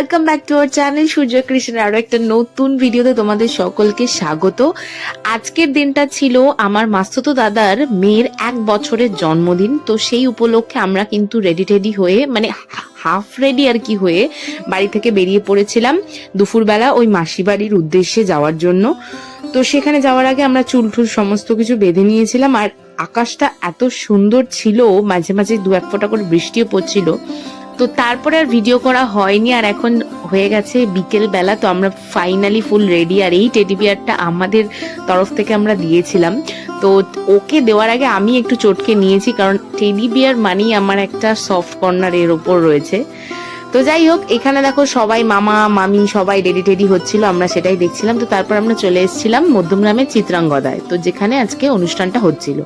Welcome back to our channel Surya কৃষ্ণের আরও একটা নতুন ভিডিওতে তোমাদের সকলকে স্বাগত। আজকের দিনটা ছিল আমার মাস্তুতো দাদার মেয়ের এক বছরের জন্মদিন, তো সেই উপলক্ষে আমরা কিন্তু রেডি টেডি হয়ে মানে হাফ রেডি আর কি হয়ে বাড়ি থেকে বেরিয়ে পড়েছিলাম দুপুরবেলা ওই মাসি বাড়ির উদ্দেশ্যে যাওয়ার জন্য। তো সেখানে যাওয়ার আগে আমরা চুল টুল সমস্ত কিছু বেঁধে নিয়েছিলাম, আর আকাশটা এত সুন্দর ছিল, মাঝে মাঝে দু এক ফোঁটা করে বৃষ্টিও পড়ছিল। তো তারপরে আর ভিডিও করা হয়নি, আর এখন হয়ে গেছে বিকেল বেলা তো আমরা ফাইনালি ফুল রেডি আর এই টেডি বিয়ারটা আমাদের তরফ থেকে আমরা দিয়েছিলাম। তো ওকে দেওয়ার আগে আমি একটু চটকে নিয়েছি, কারণ টেডি বিয়ার মানেই আমার একটা সফট কর্নার এর ওপর রয়েছে। তো যাই হোক, এখানে দেখো সবাই, মামা, মামি সবাই রেডি টেডি হচ্ছিল, আমরা সেটাই দেখছিলাম। তো তারপর আমরা চলে এসেছিলাম মধ্যমগ্রামের চিত্রাঙ্গদায়, তো যেখানে আজকে অনুষ্ঠানটা হচ্ছিল।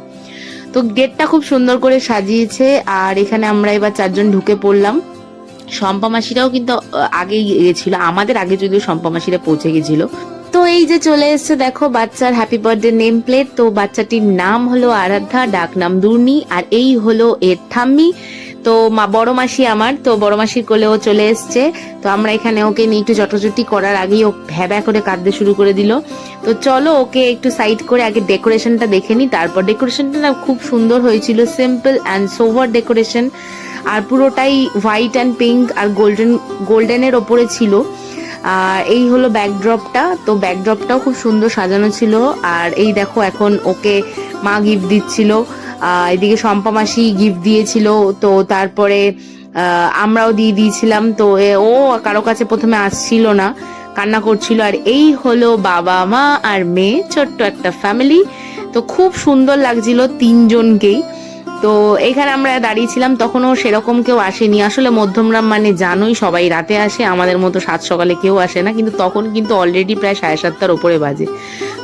তো গেটটা খুব সুন্দর করে সাজিয়েছে, আর এখানে আমরা এবার চারজন ঢুকে পড়লাম। শম্পা মাসিরাও কিন্তু আগে গেছিল, আমাদের আগে যদিও শম্পা মাসিরা পৌঁছে গেছিল। তো এই যে চলে এসছে, দেখো, বাচ্চার হ্যাপি বার্থডে নেম প্লেট তো বাচ্চাটির নাম হলো আরাধ্যা ডাক নাম দুর্নি আর এই হলো এর ঠাম্মি। তো মা, বড় মাসি আমার, তো বড় মাসির কোলে ও চলে এসছে। তো আমরা এখানে ওকে নিয়ে একটু চটাচটি করার আগেই ও ভ্যাবা করে কাঁদতে শুরু করে দিল। তো চলো ওকে একটু সাইড করে আগে ডেকোরেশনটা দেখে নিই। তারপর ডেকোরেশনটা না খুব সুন্দর হয়েছিল সিম্পল অ্যান্ড সোভার ডেকোরেশন আর পুরোটাই হোয়াইট অ্যান্ড পিঙ্ক আর গোল্ডেন গোল্ডেনের ওপরে ছিল। আর এই হলো ব্যাকড্রপটা তো ব্যাকড্রপটাও খুব সুন্দর সাজানো ছিল। আর এই দেখো এখন ওকে মা গিফট দিচ্ছিল। এদিকে শম্পা মাসি গিফট দিয়েছিল, তো তারপরে আমরাও দিয়ে দিয়েছিলাম, তো ও কারও কাছে প্রথমে আসছিল না, কান্না করছিল, আর এই হলো বাবা, মা আর মেয়ে, ছোট্ট একটা ফ্যামিলি তো খুব সুন্দর লাগছিল তিনজনকেই, তো এখানে আমরা দাঁড়িয়েছিলাম, তখনও সেরকম কেউ আসেনি, আসলে মধ্যমরাম মানে জানোই, সবাই রাতে আসে, আমাদের মতো সাত সকালে কেউ আসে না, কিন্তু তখন কিন্তু অলরেডি প্রায় সাড়ে সাতটার ওপরে বাজে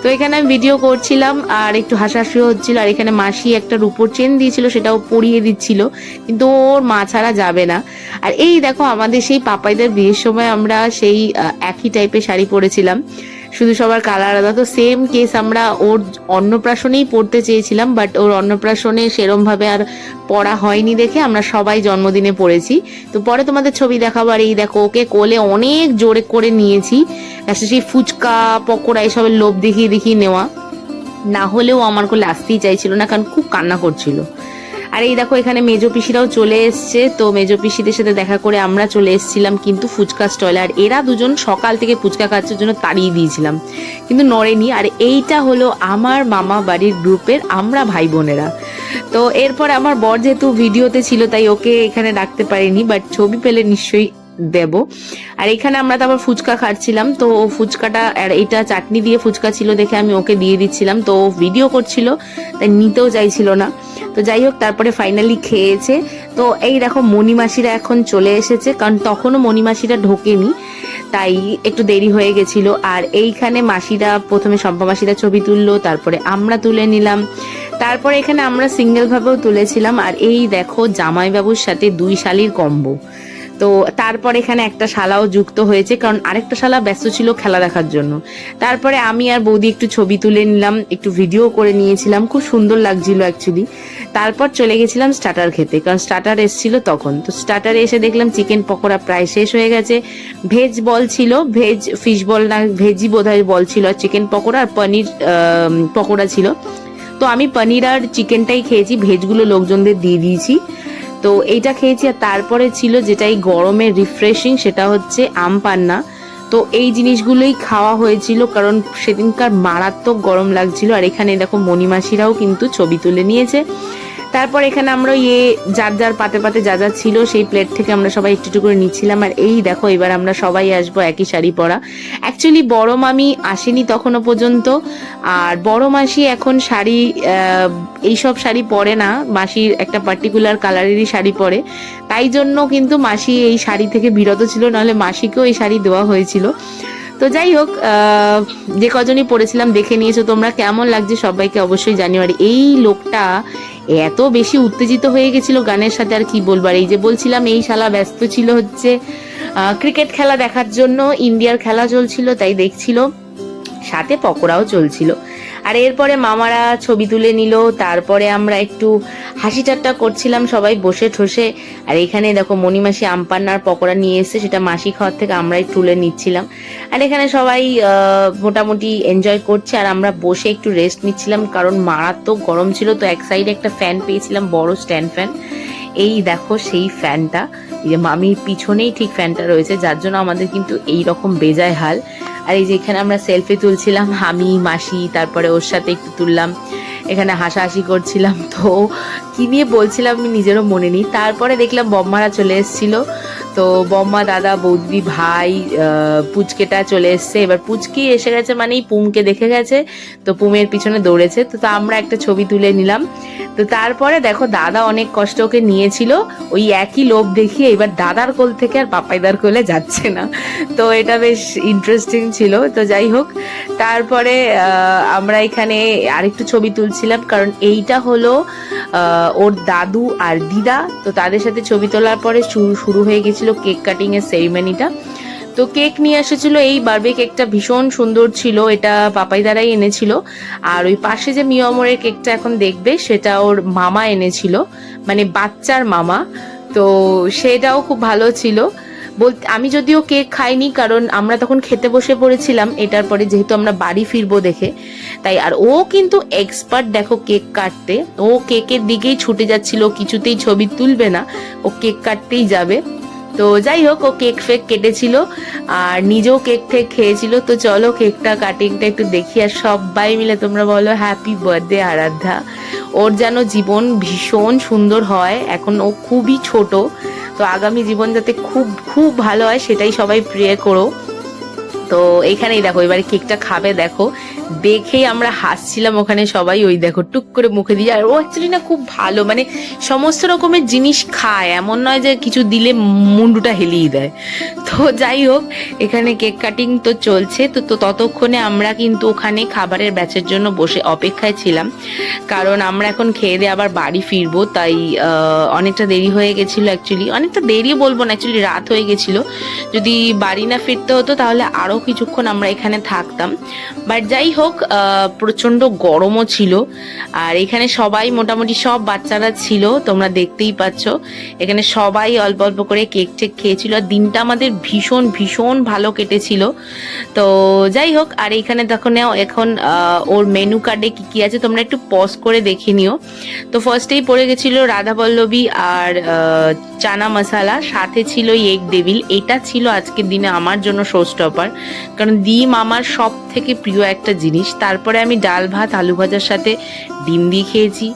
তো এখানে আমি ভিডিও করছিলাম আর একটু হাসাহাসিও হচ্ছিল, আর এখানে মাসি একটা রূপোর চেন দিয়েছিল, সেটাও পরিয়ে দিচ্ছিল, কিন্তু ওর মা ছাড়া যাবে না। আর এই দেখো, আমাদের সেই পাপাইদের বিয়ের সময় আমরা সেই একই টাইপের শাড়ি পরেছিলাম। শুধু সবার কালার আলাদা। তো সেম কেস আমরা ওর অন্নপ্রাশনেই পড়তে চেয়েছিলাম বাট ওর অন্নপ্রাশনে সেরমভাবে আর পড়া হয়নি দেখে আমরা সবাই জন্মদিনে পড়েছি। তো পরে তোমাদের ছবি দেখাবো, আর এই দেখো, ওকে কোলে অনেক জোরে করে নিয়েছি। সেই ফুচকা, পকোড়া, এসবের লোভ দেখিয়ে দেখিয়ে নেওয়া। না হলেও আমার কোলে আসতেই চাইছিল না, কারণ খুব কান্না করছিল। আর এই দেখো, এখানে মেজো পিসিরাও চলে এসছে। তো মেজো পিসিদের সাথে দেখা করে আমরা চলে এসেছিলাম কিন্তু ফুচকা স্টলে আর এরা দুজন সকাল থেকে ফুচকা খাচ্ছার জন্য তাড়িয়ে দিয়েছিলাম। কিন্তু নড়েনি। আর এইটা হলো আমার মামা বাড়ির গ্রুপের আমরা ভাই বোনেরা। তো এরপর আমার বর যেহেতু ভিডিওতে ছিল, তাই ওকে এখানে ডাকতে পারিনি। বাট ছবি পেলে নিশ্চয়ই দেব। আর এখানে আমরা তারপর ফুচকা খাচ্ছিলাম, তো ও ফুচকাটা, আর এটা চাটনি দিয়ে ফুচকা ছিল দেখে আমি ওকে দিয়ে দিচ্ছিলাম, তো ও ভিডিও করছিল, তাই নিতেও চাইছিল না। তো যাই হোক, তারপরে ফাইনালি খেয়েছে। তো এই দেখো, মণিমাসিরা এখন চলে এসেছে, কারণ তখনও মণিমাসিরা ঢোকেনি, তাই একটু দেরি হয়ে গেছিল। আর এইখানে মাসিরা, প্রথমে সম্পা মাসিরা ছবি তুললো, তারপরে আমরা তুলে নিলাম। তারপরে এখানে আমরা সিঙ্গেলভাবেও তুলেছিলাম, আর এই দেখো, জামাইবাবুর সাথে দুই শালির কম্বো তো তারপর এখানে একটা শালাও যুক্ত হয়েছে, কারণ আরেকটা শালা ব্যস্ত ছিল খেলা দেখার জন্য। তারপরে আমি আর বৌদি একটু ছবি তুলে নিলাম, একটু ভিডিও করে নিয়েছিলাম, খুব সুন্দর লাগছিল অ্যাকচুয়ালি তারপর চলে গেছিলাম স্টার্টার খেতে, কারণ স্টার্টার এসেছিল তখন। তো স্টার্টারে এসে দেখলাম চিকেন পকোড়া প্রায় শেষ হয়ে গেছে। ভেজ বল ছিল ভেজ ফিশ বল না ভেজই বোধহয় বল ছিল, আর চিকেন পকোড়া আর পনির পকোড়া ছিল। তো আমি পনির আর চিকেনটাই খেয়েছি ভেজগুলো লোকজনদের দিয়ে দিয়েছি। তো এইটা খেয়েছি আর তারপরে ছিল যেটা এই গরমে রিফ্রেশিং সেটা হচ্ছে আম পান্না। তো এই জিনিসগুলোই খাওয়া হয়েছিল কারণ সেদিনকার মারাত্মক গরম লাগছিল। আর এখানে দেখো মণিমাসিরাও কিন্তু ছবি তুলে নিয়েছে। তারপর এখানে আমরা ইয়ে যার যার পাতে পাতে যা যা ছিল সেই প্লেট থেকে আমরা সবাই একটু করে নিচ্ছিলাম। আর এই দেখো, এবার আমরা সবাই আসব একই শাড়ি পরা। অ্যাকচুয়ালি বড় মামি আসেনি তখনও পর্যন্ত। আর বড় মাসি এখন শাড়ি এইসব শাড়ি পরে না। মাসির একটা পার্টিকুলার কালারেরই শাড়ি পরে। তাই জন্য কিন্তু মাসি এই শাড়ি থেকে বিরত ছিল, নাহলে মাসিকেও এই শাড়ি দেওয়া হয়েছিল। তো যাই হোক যে কজনই পড়েছিলাম দেখে নিয়েছো তোমরা। কেমন লাগছে সবাইকে অবশ্যই জানিও। আর এই লোকটা এত বেশি উত্তেজিত হয়ে গেছিল গানের সাথে, আর কি বলবার? এই যে বলছিলাম, এই শালা ব্যস্ত ছিল হচ্ছে ক্রিকেট খেলা দেখার জন্য, ইন্ডিয়ার খেলা চলছিল, তাই দেখছিল। সাথে পকোড়াও চলছিল। আর এরপরে মামারা ছবি তুলে নিল, তারপরে আমরা একটু হাসি ঠাট্টা করছিলাম সবাই বসে ঠসে। আর এখানে দেখো মণিমাসি আমপান্নার পকোড়া নিয়ে এসেছে, সেটা মাসি খাওয়ার থেকে আমরাই তুলে নিচ্ছিলাম। আর এখানে সবাই মোটামুটি এনজয় করছে, আর আমরা বসে একটু রেস্ট নিচ্ছিলাম, কারণ মারাত্মক গরম ছিল, তো এক সাইডে একটা ফ্যান পেয়েছিলাম, বড় স্ট্যান্ড ফ্যান এই দেখো সেই ফ্যানটা মামির পিছনেই ঠিক ফ্যানটা রয়েছে, যার জন্য আমাদের কিন্তু এই রকম বেজায় হাল। আর এই যে এখানে আমরা সেলফি তুলছিলাম, আমি, মাসি, তারপরে ওর সাথে একটু তুললাম, এখানে হাসাহাসি করছিলাম। তো কি নিয়ে বলছিলাম আমি নিজেরও মনে নেই। তারপরে দেখলাম বম্মারা চলে এসেছিল। তো বম্মা দাদা, বৌদি, ভাই পুচকেটা চলে এসছে। এবার পুচকি এসে গেছে মানেই পুমকে দেখে গেছে, তো পুমের পিছনে দৌড়েছে। তো আমরা একটা ছবি তুলে নিলাম। তো তারপরে দেখো, দাদা অনেক কষ্ট ওকে নিয়েছিল। ওই একই লোভ দেখিয়ে এবার দাদার কোল থেকে আর পাপাইদার কোলে যাচ্ছে না। তো এটা বেশ ইন্টারেস্টিং ছিল। তো যাই হোক, তারপরে আমরা এখানে আরেকটু ছবি তুলছিলাম। কারণ এইটা হলো ওর দাদু আর দিদা। তো তাদের সাথে ছবি তোলার পরে শুরু হয়ে গেছিল কেক কাটিং এর সেরিমনিটা তো কেক নিয়ে এসেছিল, এই বার্বে কেকটা ভীষণ সুন্দর ছিল, এটা পাপাই দ্বারাই এনেছিল। আর ওই পাশে যে মিয়মরের কেকটা এখন দেখবে, সেটা ওর মামা এনেছিল মানে বাচ্চার মামা। তো সেটাও খুব ভালো ছিল। বলতে আমি যদিও কেক খাইনি, কারণ আমরা তখন খেতে বসে পড়েছিলাম, এটার পরে যেহেতু আমরা বাড়ি ফিরবো দেখে। তাই, আর ও কিন্তু এক্সপার্ট দেখো কেক কাটতে। ও কেকের দিকেই ছুটে যাচ্ছিল, কিছুতেই ছবি তুলবে না, ও কেক কাটতেই যাবে। তো যাই হোক ও কেক ফেক কেটেছিল আর নিজেও কেক ঠেক খেয়েছিল। তো চলো কেকটা কাটিংটা একটু দেখি আর সবাই মিলে তোমরা বলো হ্যাপি বার্থডে আরাধ্যা ওর যেন জীবন ভীষণ সুন্দর হয়। এখন ও খুবই ছোট, তো আগামী জীবন যাতে খুব খুব ভালো হয়, সেটাই সবাই প্রে করো। তো এখানেই দেখো, এবারে কেকটা খাবে, দেখো। দেখেই আমরা হাসছিলাম ওখানে সবাই, ওই দেখো, টুক করে মুখে দিয়ে। আর ও অ্যাকচুয়ালি না খুব ভালো মানে সমস্ত রকমের জিনিস খায়, এমন নয় যে কিছু দিলে মুন্ডুটা হেলিয়ে দেয়। তো যাই হোক, এখানে কেক কাটিং তো চলছে, তো তো ততক্ষণে আমরা কিন্তু ওখানে খাবারের ব্যাচের জন্য বসে অপেক্ষায় ছিলাম। কারণ আমরা এখন খেয়ে দিয়ে আবার বাড়ি ফিরবো, তাই অনেকটা দেরি হয়ে গেছিল অ্যাকচুয়ালি অনেকটা দেরি বলব না অ্যাকচুয়ালি রাত হয়ে গেছিল। যদি বাড়ি না ফিরতে হতো তাহলে আরও কিছুক্ষণ আমরা এখানে থাকতাম। বাট যাই হোক আহ, প্রচণ্ড গরমও ছিল। আর এখানে সবাই মোটামুটি সব বাচ্চারা ছিল তোমরা দেখতেই পাচ্ছ। এখানে সবাই অল্প অল্প করে কেক টেক খেয়েছিল। আর দিনটা আমাদের ভীষণ ভীষণ ভালো কেটেছিল। তো যাই হোক আর এখানে তখন এখন ওর মেনু কার্ডে কি কি আছে তোমরা একটু পজ করে দেখে নিও। তো ফার্স্টেই পড়ে গেছিল রাধা পল্লবী আর চানা মশালা, সাথে ছিল এগ ডেভিল এটা ছিল আজকের দিনে আমার জন্য শো স্টপার কারণ ডিম আমার সব থেকে প্রিয় একটা জিনিস। তারপরে আমি ডাল ভাত, আলু ভাজার সাথে ডিম দিয়ে খেয়েছি।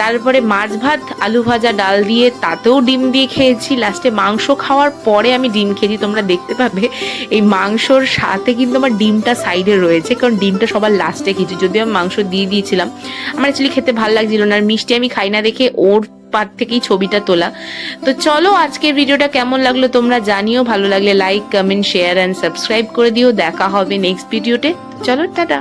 তারপরে মাছ ভাত, আলু ভাজা, ডাল দিয়ে তাতেও ডিম দিয়ে খেয়েছি। লাস্টে মাংস খাওয়ার পরে আমি ডিম খেয়েছি। তোমরা দেখতে পাবে, এই মাংসর সাথে কিন্তু আমার ডিমটা সাইডে রয়েছে। কারণ ডিমটা সবার লাস্টে খেয়েছি। যদিও আমি মাংস দিয়ে দিয়েছিলাম। আমার অ্যাকচুয়ালি খেতে ভালো লাগছিল না। আর মিষ্টি আমি খাই না দেখে ওর পার থেকেই ছবিটা তোলা। তো চলো আজকের ভিডিওটা কেমন লাগল তোমরা জানিও। ভালো লাগলে like comment share and subscribe করে দিও। দেখা হবে নেক্সট ভিডিওতে চলো, টাটা।